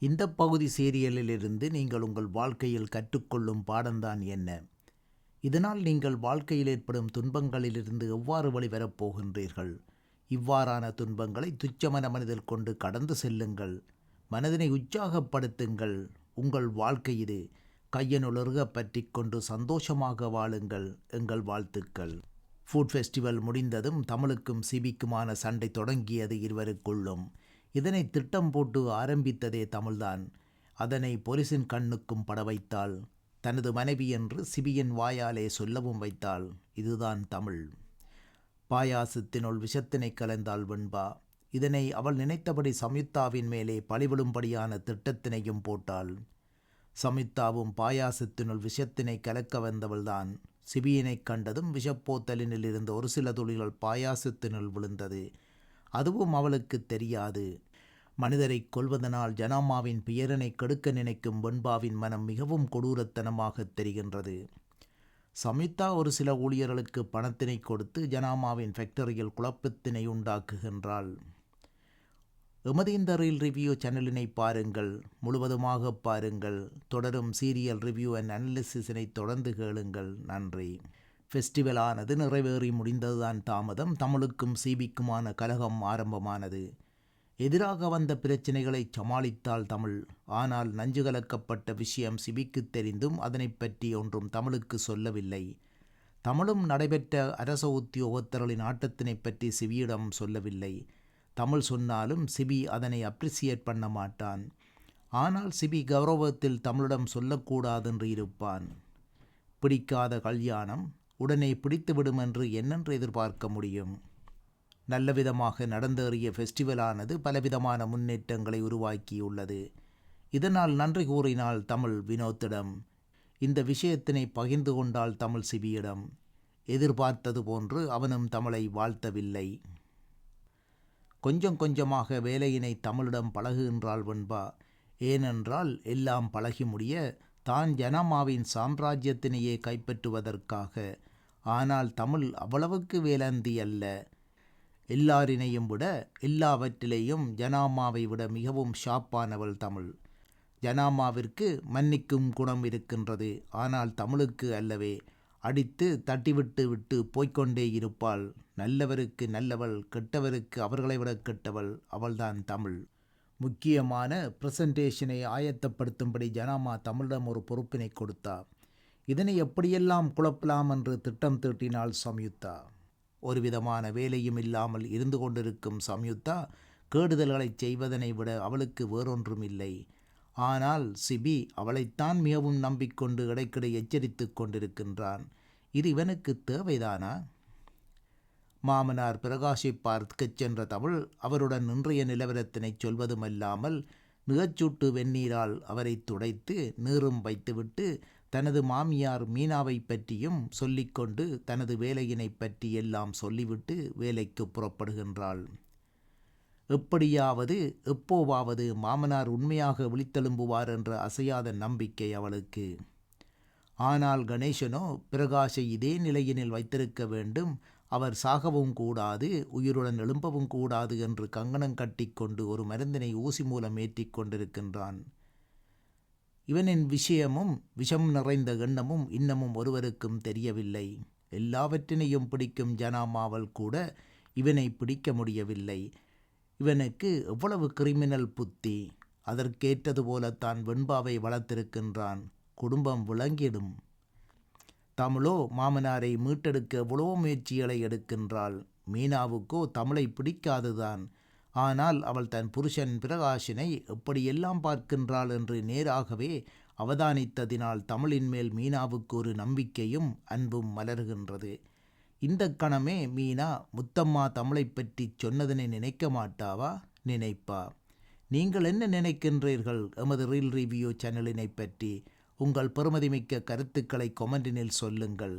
இந்த பகுதி சீரியலிலிருந்து நீங்கள் உங்கள் வாழ்க்கையில் கற்றுக்கொள்ளும் பாடம்தான் என்ன? இதனால் நீங்கள் வாழ்க்கையில் ஏற்படும் துன்பங்களிலிருந்து எவ்வாறு வழிவரப் போகின்றீர்கள்? இவ்வாறான துன்பங்களை துச்சமன மனதில் கொண்டு கடந்து செல்லுங்கள். மனதினை உற்சாகப்படுத்துங்கள். உங்கள் வாழ்க்கை இது கையனுலருக பற்றி கொண்டு சந்தோஷமாக வாழுங்கள். எங்கள் வாழ்த்துக்கள். ஃபுட் ஃபெஸ்டிவல் முடிந்ததும் தமிழுக்கும் சிபிக்குமான சண்டை தொடங்கியது இருவருக்குள்ளும். இதனை திட்டம் போட்டு ஆரம்பித்ததே தமிழ்தான். அதனை பொலிசின் கண்ணுக்கும் பட வைத்தாள். தனது மனைவி என்று சிபியின் வாயாலே சொல்லவும் வைத்தாள். இதுதான் தமிழ். பாயாசத்தினுள் விஷத்தினை கலந்தாள் வெண்பா. இதனை அவள் நினைத்தபடி சம்யுக்தாவின் மேலே பழிவிழும்படியான திட்டத்தினையும் போட்டாள். சம்யுக்தாவும் பாயாசத்தினுள் விஷத்தினை கலக்க வந்தவள்தான். சிபியினை கண்டதும் விஷப்போத்தலினில் இருந்த ஒரு சில துளிகள் பாயாசத்தினுள் விழுந்தது. அதுவும் அவளுக்கு தெரியாது. மனிதரை கொல்வதனால் ஜனாமாவின் பெயரனை கெடுக்க நினைக்கும் வெண்பாவின் மனம் மிகவும் கொடூரத்தனமாக தெரிகின்றது. சமிதா ஒரு சில ஊழியர்களுக்கு பணத்தினை கொடுத்து ஜனாமாவின் ஃபேக்டரியில் குழப்பத்தினை உண்டாக்குகின்றாள். எமது இந்த ரீல் ரிவ்யூ சேனலினை பாருங்கள் முழுவதுமாக பாருங்கள் தொடரும் சீரியல் ரிவ்யூ அண்ட் அனாலிசிஸினை தொடர்ந்து கேளுங்கள் நன்றி. ஃபெஸ்டிவலானது நிறைவேறி முடிந்ததுதான் தாமதம். தமிழுக்கும் சிபிக்குமான கலகம் ஆரம்பமானது. எதிராக வந்த பிரச்சனைகளை சமாளித்தால் தமிழ். ஆனால் நஞ்சு கலக்கப்பட்ட விஷயம் சிபிக்கு தெரிந்தும் அதனை பற்றி ஒன்றும் தமிழுக்கு சொல்லவில்லை. தமிழும் நடைபெற்ற அரச உத்தியோகத்தர்களின் ஆட்டத்தினை பற்றி சிபியிடம் சொல்லவில்லை. தமிழ் சொன்னாலும் சிபி அதனை அப்ரிசியேட் பண்ண மாட்டான். ஆனால் சிபி கௌரவத்தில் தமிழிடம் சொல்லக்கூடாதென்று இருப்பான். பிடிக்காத கல்யாணம் உடனே பிடித்துவிடும் என்று என்னென்று எதிர்பார்க்க முடியும்? நல்லவிதமாக நடந்தேறிய ஃபெஸ்டிவலானது பலவிதமான முன்னேற்றங்களை உருவாக்கியுள்ளது. இதனால் நன்றி கூறினால் தமிழ் வினோத்திடம். இந்த விஷயத்தினை பகிர்ந்து கொண்டால் தமிழ் சிபியிடம் எதிர்பார்த்தது போன்று அவனும் தமிழை வாழ்த்தவில்லை. கொஞ்சம் கொஞ்சமாக வேலையினை தமிழிடம் பழகுகின்றாள் வெண்பா. ஏனென்றால் எல்லாம் பழகி முடிய தான் ஜனமாவின் சாம்ராஜ்யத்தினையே கைப்பற்றுவதற்காக ஆனால் தமிழ் அவ்வளவுக்கு வேலந்தி அல்ல. எல்லாரினையும் விட எல்லாவற்றிலேயும் ஜனாமாவை விட மிகவும் ஷாப்பானவள் தமிழ். ஜனாமாவிற்கு மன்னிக்கும் குணம் இருக்கின்றது. ஆனால் தமிழுக்கு அல்லவே அடித்து தட்டிவிட்டு விட்டு போய்க்கொண்டே இருப்பாள். நல்லவருக்கு நல்லவள் கெட்டவருக்கு அவர்களை விட கெட்டவள் அவள்தான் தமிழ். முக்கியமான பிரசன்டேஷனை ஆயத்தப்படுத்தும்படி ஜனாமா தமிழிடம் ஒரு பொறுப்பினை கொடுத்தார் இதனை எப்படியெல்லாம் குழப்பலாம் என்று திட்டம் தீட்டினாள் சம்யுக்தா. ஒரு விதமான வேலையும் இல்லாமல் இருந்து கொண்டிருக்கும் சம்யுக்தா கேடுதல்களைச் செய்வதனை விட அவளுக்கு வேறொன்றும் இல்லை ஆனால் சிபி அவளைத்தான் மிகவும் நம்பிக்கொண்டு இடைக்கிடை எச்சரித்து கொண்டிருக்கின்றான். இது இவனுக்கு தேவைதானா? மாமனார் பிரகாஷை பார்க்கச் சென்ற தமிழ் அவருடன் இன்றைய நிலவரத்தினை சொல்வதுமல்லாமல் நிகச்சூட்டு வெந்நீரால் அவரை துடைத்து நீரும் வைத்துவிட்டு தனது மாமியார் மீனாவை பற்றியும் சொல்லிக்கொண்டு தனது வேலையினை பற்றி எல்லாம் சொல்லிவிட்டு வேலைக்கு புறப்படுகின்றாள். எப்படியாவது எப்போவாவது மாமனார் உண்மையாக விழித்தெழும்புவார் என்ற அசையாத நம்பிக்கை அவளுக்கு. ஆனால் கணேசனோ பிரகாஷை இதே நிலையினில் வைத்திருக்க வேண்டும். அவர் சாகவும் கூடாது உயிருடன் எழும்பவும் கூடாது என்று கங்கணம் கட்டிக்கொண்டு ஒரு மருந்தினை ஊசி மூலம் ஏற்றிக் கொண்டிருக்கின்றான். இவனின் விஷயமும் விஷம் நிறைந்த எண்ணமும் இன்னமும் ஒருவருக்கும் தெரியவில்லை. எல்லாவற்றினையும் பிடிக்கும் ஜனாமாவல் கூட இவனை பிடிக்க முடியவில்லை. இவனுக்கு எவ்வளவு கிரிமினல் புத்தி. அதற்கேற்றது போலத்தான் வெண்பாவை வளர்த்திருக்கின்றான். குடும்பம் விளங்கிடும். தமிழோ மாமனாரை மீட்டெடுக்க எவ்வளோ முயற்சிகளை எடுக்கின்றாள். மீனாவுக்கோ தமிழை பிடிக்காதுதான். ஆனால் அவள் தன் புருஷன் பிரகாஷினை எப்படியெல்லாம் பார்க்கின்றாள் என்று நேராகவே அவதானித்ததினால் தமிழின் மேல் மீனாவுக்கு ஒரு நம்பிக்கையும் அன்பும் மலர்கின்றது. இந்த கணமே மீனா முத்தம்மா தமிழை பற்றி சொன்னதனை நினைக்க மாட்டாவா? நினைப்பா. நீங்கள் என்ன நினைக்கின்றீர்கள்? எமது ரீல் ரிவ்யூ சேனலினை பற்றி உங்கள் பெருமதிமிக்க கருத்துக்களை கொமெண்டினில் சொல்லுங்கள்.